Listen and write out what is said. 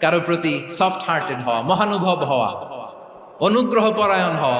কারও প্রতি soft hearted হওয়া মহানুভব হওয়া অনুগ্রহ পরায়ণ হওয়া